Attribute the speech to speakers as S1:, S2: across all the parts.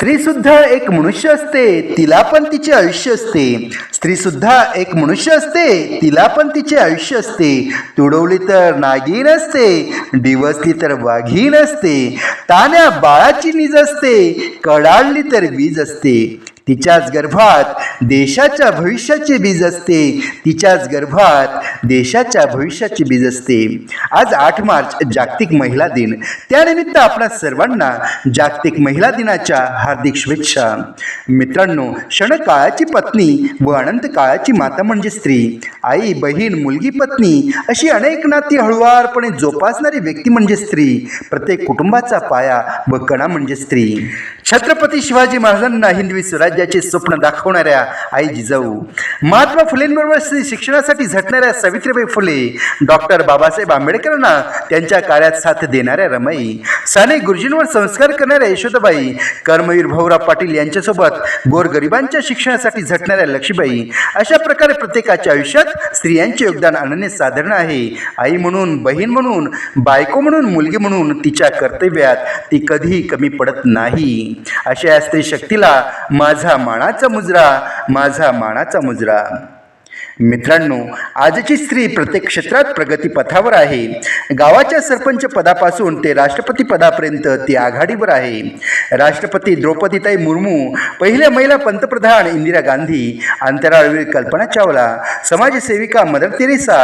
S1: स्त्री सुद्धा एक मनुष्य असते तिला पण तिचे आयुष्य असते. स्त्री सुद्धा एक मनुष्य असते तिला पण तिचे आयुष्य असते. तुडवली तर नागिन असते डिवसली तर वाघीण असते तान्या बाळाची निज असते कडाळली तर वीज असते. तिच्याच गर्भात देशाच्या भविष्याचे बीज असते. तिच्याच गर्भात देशाच्या भविष्याची बीज असते. आज आठ मार्च जागतिक महिला दिन. त्यानिमित्त आपण सर्वांना जागतिक महिला दिनाच्या हार्दिक शुभेच्छा. मित्रांनो क्षणकाळाची पत्नी व अनंत काळाची माता म्हणजे स्त्री. आई बहीण मुलगी पत्नी अशी अनेक नाती हळुवारपणे जोपासणारी व्यक्ती म्हणजे स्त्री. प्रत्येक कुटुंबाचा पाया व कणा म्हणजे स्त्री. छत्रपती शिवाजी महाराजांना हिंदवी स्वराज्याचे स्वप्न दाखवणाऱ्या आई जिजाऊ. महात्मा फुलेंबरोबर स्त्री शिक्षणासाठी झटणाऱ्या सावित्रीबाई फुले डॉक्टर बाबासाहेब आंबेडकरांना त्यांच्या कार्यात साथ देणाऱ्या रमाई साने गुरुजींवर संस्कार करणाऱ्या यशोदाबाई कर्मवीर भाऊराव पाटील यांच्यासोबत गोरगरिबांच्या शिक्षणासाठी झटणाऱ्या लक्ष्मीबाई अशा प्रकारे प्रत्येकाच्या आयुष्यात स्त्रियांचे योगदान अनन्यसाधारण आहे. आई म्हणून बहीण म्हणून बायको म्हणून मुलगी म्हणून तिच्या कर्तव्यात ती कधीही कमी पडत नाही. अशा या स्त्री शक्तीला माझा मानाचा मुजरा माझा मानाचा मुजरा. मित्रांनो आजची स्त्री प्रत्येक क्षेत्रात प्रगतीपथावर आहे. गावाच्या सरपंच पदापासून ते राष्ट्रपती पदापर्यंत ती आघाडीवर आहे. राष्ट्रपती द्रौपदीताई मुर्मू पहिल्या महिला पंतप्रधान इंदिरा गांधी अंतराळवीर कल्पना चावला समाजसेविका मदर तेरेसा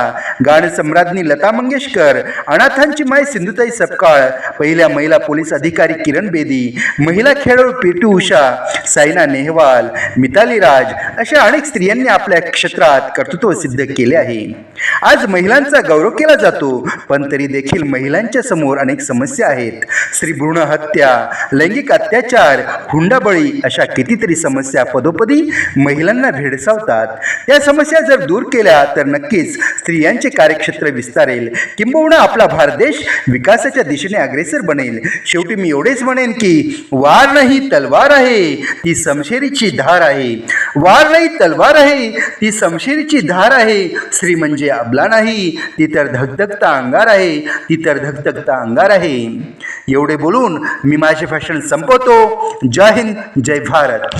S1: गाणसम्राज्ञी लता मंगेशकर अनाथांची माय सिंधुताई सपकाळ पहिल्या महिला पोलीस अधिकारी किरण बेदी महिला खेळाडू पी टी उषा सायना नेहवाल मिताली राज अशा अनेक स्त्रियांनी आपल्या क्षेत्रात कर्तृत्व सिद्ध केले आहे. आज महिलांचा गौरव केला जातो पण तरी देखील महिलांच्या समोर अनेक समस्या आहेत. स्त्री भ्रूण हत्या लैंगिक अत्याचार हुंडाबळी अशा कितीतरी समस्या पदोपदी महिलांना भेडसावतात. त्या समस्या जर दूर केल्या तर नक्कीच स्त्रियांचे कार्यक्षेत्र विस्तारेल. किंबहुना आपला भारत देश विकासाच्या दिशेने अग्रेसर बनेल. शेवटी मी एवढेच म्हणेन की वार नाही तलवार आहे. ती समशेरीची धार आहे. वार नाही तलवार आहे. ती समशेरीची धार आहे. स्त्री म्हणजे अबला नाही. ती तर धगधगता अंगार आहे. ती तर धगधगता अंगार आहे. एवढे बोलून मी माझे भाषण संपवतो. जय हिंद जय भारत.